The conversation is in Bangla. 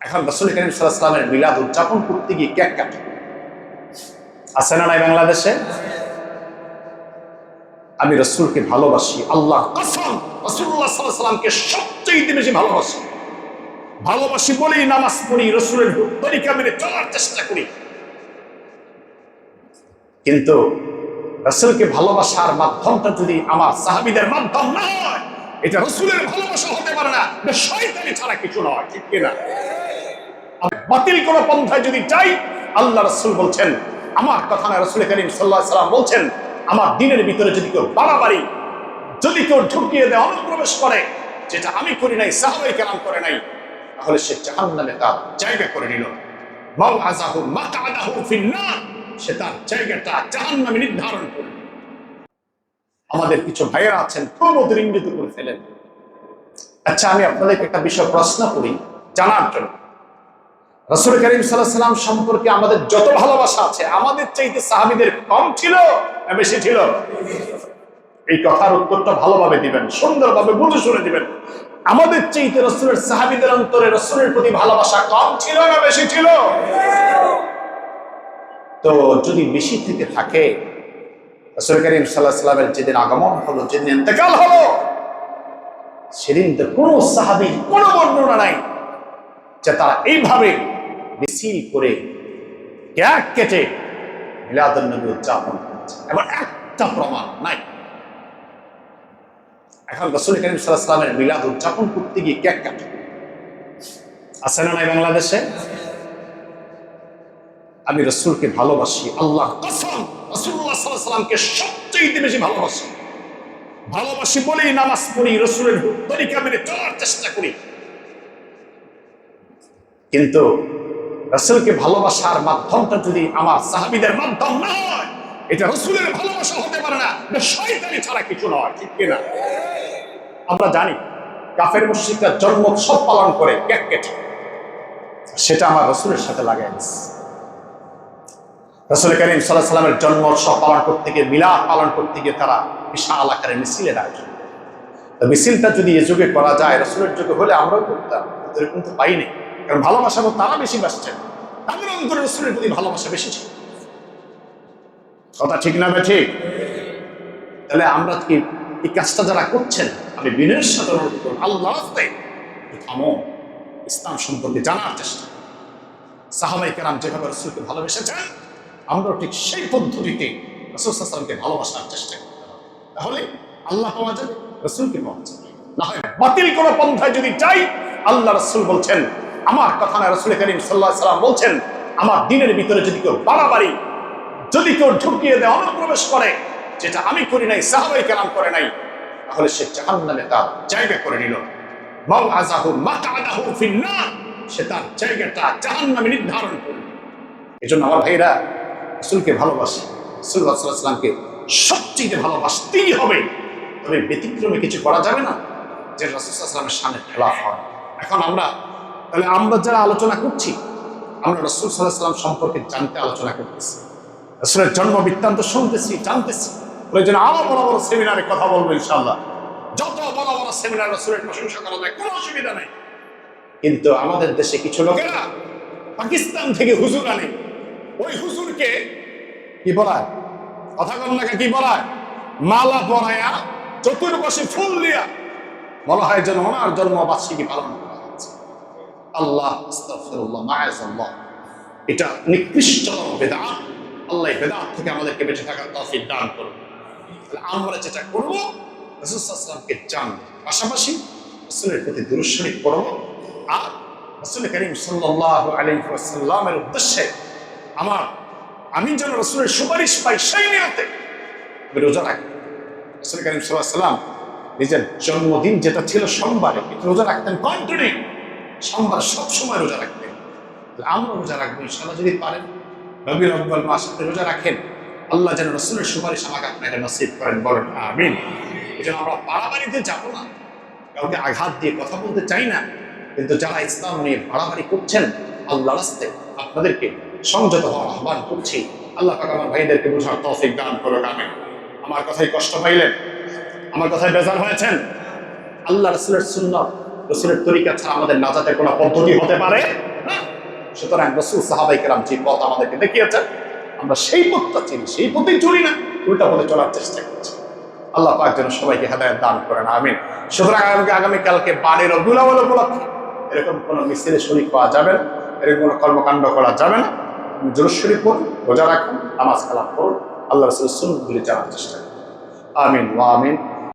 এখন রসুল করিম সাল্লাহামের মিলাদ উদযাপন করতে গিয়ে কেক কাটে আছে না নাই বাংলাদেশে? আমি রসুলকে ভালোবাসি, আল্লাহ কসম রসুল্লাহ সাল্লাহ সবচেয়ে বেশি ভালোবাসি। ভালোবাসি বলেই নামাজ পড়ি, রসুলের তরিকা মেনে চলার চেষ্টা করি। কিন্তু রসুলকে ভালোবাসার মাধ্যমটা যদি আমার সাহাবিদের মাধ্যম না হয়, এটা রসুলের ভালোবাসা হতে পারে না। শয়তানি ছাড়া কিছু নয়, ঠিক কিনা? বাতিল কোন পন্থায় যদি চাই, আল্লাহ রসুল বলছেন, আমার কথা না রসুল করিম সাল্লাহ বলছেন, আমার দিনের ভিতরে যদি কেউ বাড়াবাড়ি, যদি কেউ ঢুকিয়ে দেয়, অনুপ্রবেশ করে, যেটা আমি করি নাই, সাহাবাই কেরাম করে নাই, তাহলে সে জাহান নামে তার জায়গা করে নিল। সে তার জায়গাটা জাহান নামে নির্ধারণ করল আমাদের কিছু ভাইয়েরা আছেন ক্রমদের ইঙ্গিত করে ফেলেন। আচ্ছা আমি আপনাদেরকে একটা বিষয় প্রশ্ন করি, জানার জন্য। রসুল করিম সাল্লাম সম্পর্কে আমাদের যত ভালোবাসা আছে, আমাদের চাইতে সাহাবিদের কম ছিল বেশি ছিল? এই কথার উত্তরটা ভালোভাবে দিবেন, সুন্দরভাবে বুঝে শুনে দিবেন। আমাদের চাইতে রসুলের সাহাবিদের অন্তরে রসুলের প্রতি ভালোবাসা কম ছিল না বেশি ছিল? তো যদি বেশি থেকে থাকে, রসুল করিম সাল্লাহ সাল্লামের যেদিন আগমন হলো, যেদিন ইন্তেকাল হলো, সেদিন তো কোনো সাহাবি, কোনো বর্ণনা নাই যে তারা এইভাবে মিছিল করে ক্যাক কেটে মিলাদুল নবী উদযাপন করেছে। এবার একটা প্রমাণ নাই। এখন রসুল করিম সাল্লামের মিলাদ উদযাপন করতে গিয়ে ক্যাক কাটে আছে না নাই বাংলাদেশে? আমি রসুলকে ভালোবাসি আল্লাহ কসম রসুল্লাহ সাল্লাহ সাল্লামকে সবচেয়ে বেশি ভালোবাসি। ভালোবাসি বলেই নামাজ পড়ি, রসুলের তরিকা মেনে চলার চেষ্টা করি। কিন্তু রসুলকে ভালোবাসার মাধ্যমটা যদি আমার সাহাবিদের মাধ্যম না হয়, এটা রসুলের ভালোবাসা হতে পারে না। শয়তানি ছাড়া কিছু নয়, ঠিক কিনা? আমরা জানি কাফের মুশ্রিকরা জন্মোৎসব পালন করে কেক কেটে। সেটা আমার রসুলের সাথে লাগাই রসুল করিম সাল্লাহ সাল্লামের জন্ম উৎসব পালন করতে গিয়ে, মিলাদ পালন করতে গিয়ে তারা বিশাল আকারে মিছিলের আয়োজন মিছিলটা যদি এ যুগে করা যায়, রসুলের যুগে হলে আমরাও করতাম এরকম তো পাইনি। কারণ ভালোবাসা তারা বেশি বাসছেন তাদের অন্তরে রসুলের প্রতি ভালোবাসা বেশি ছিল। কথা ঠিক না বে ঠিক? তাহলে আমরা কি এই কাজটা যারা করছেন, আমি বিনয়ের সাথে অনুরোধ করব আল্লাহ থামো। ইসলাম সম্পর্কে জানার চেষ্টা সাহাবাই কেরাম যেভাবে রসুলকে ভালোবেসেছেন, আমরাও ঠিক সেই পদ্ধতিতে রসুলকে ভালোবাসার চেষ্টা হবে। তাহলে আল্লাহ পাওয়া যাবে রসুলকে পাওয়া যাবে না হয় বাতিল কোনো পন্থায় যদি চাই, আল্লাহ রসুল বলছেন আমার কথা না রসুল করিম সাল্লাহ সাল্লাম বলছেন, আমার দিনের ভিতরে যদি কেউ বাড়াবাড়ি, যদি কেউ ঢুকিয়ে দেয়, অনুপ্রবেশ করে, যেটা আমি করি নাই, সাহাবাই কেরাম করে নাই, তাহলে সে জাহান তার জায়গা করে নিল। মাউ আজাহু মাকাদাহু ফিন্নার, সে তার জায়গাটা জাহান নামে নির্ধারণ করল। এই জন্য আমার ভাইরা, রসুলকে ভালোবাসে রসুল্লাহ সাল্লামকে সবচেয়ে ভালোবাসতেই হবে। তবে ব্যতিক্রমে কিছু করা যাবে না, যে রসুলামের সামনে খেলাফ হয়। এখন আমরা তাহলে আমরা যারা আলোচনা করছি, আমরা রসুল সাল্লাহ সাল্লাম সম্পর্কে জানতে আলোচনা করতেছি। রসুলের জন্ম বৃত্তান্ত শুনতেছি, জানতেছি। প্রয়োজন আরও বড় বড় সেমিনারে কথা বলব ইনশাল্লাহ যত বড় বড় সেমিনার রসুলের প্রশংসা করা যায়, কোনো অসুবিধা নেই। কিন্তু আমাদের দেশে কিছু লোকেরা পাকিস্তান থেকে হুজুর আনে। ওই হুজুরকে কি বলায়? কথা কন্যাকে কি বলায়? মালা পরায়া, চতুর্পাশে ফুল দিয়া। বলা হয় যেন ওনার জন্মবার্ষিকী পালন করা হচ্ছে আল্লাহ এটা নিকৃষ্ট বেদাত আল্লাহ বেদাত থেকে আমাদেরকে বেঁচে থাকার তৌফিক দান করুন। আমরা যেটা করব, রাসূল সাল্লাল্লাহু জান পাশাপাশি রাসূলের প্রতি দুরূদ শরীফ পড়ব আর রাসূল করিম সাল্লাল্লাহু আলাইহি ওয়াসাল্লামের উদ্দেশ্যে আমার আমি যেন রসুলের সুপারিশ পাই সেই নিয়তে আমি রোজা রাখি। রসুল করিম সাল্লাম নিজের জন্মদিন যেটা ছিল সোমবারে রোজা রাখতেন কন্টিনিউ সোমবার সবসময় রোজা রাখতেন আমরা রোজা রাখব ইনশাল্লাহ যদি পারেন। রবি রব্বাল মাস আপনি রোজা রাখেন। আল্লাহ যেন রসুলের সুপারিশ আমাকে আপনাকে নসিব করেন, বলেন, আমিন। জন্য আমরা বাড়াবাড়িতে যাব না। কাউকে আঘাত দিয়ে কথা বলতে চাই না। কিন্তু যারা ইসলাম নিয়ে বাড়াবাড়ি করছেন আল্লাহ রাস্তে আপনাদেরকে সংযত হওয়ার আহ্বান করছি। আল্লাহ পাক আমার ভাইদেরকে বোঝার তৌফিক দান করুক, আমিন। আমার কথায় কষ্ট পাইলেন, আমার কথায় বেজার হয়েছেন। আল্লাহ রসুলের সুন্নত রসুলের তরিকা ছাড়া আমাদের নাজাতের কোনো পদ্ধতি হতে পারে? সুতরাং রসুল সাহাবাই কেরাম যে পথ আমাদেরকে দেখিয়েছেন, আমরা সেই পথটা চিনি, সেই পথে চলি না, উল্টা পথে চলার চেষ্টা করছি। আল্লাহ পাক যেন সবাইকে হেদায়ত দান করেন, আমিন। সুতরাং আগামী আগামীকালকে বাড়ির গুলাবল উপলক্ষে এরকম কোনো মিছিলে শরীর পাওয়া যাবে না, এরকম কোনো কর্মকাণ্ড করা যাবে না। জরুর শরীফ পড়ুন রোজা রাখুন নামাজ কালাম পড়ুন আল্লাহ রসুল সুন্নতগুলি জানার চেষ্টা করুন আমিন ওয়া আমিন।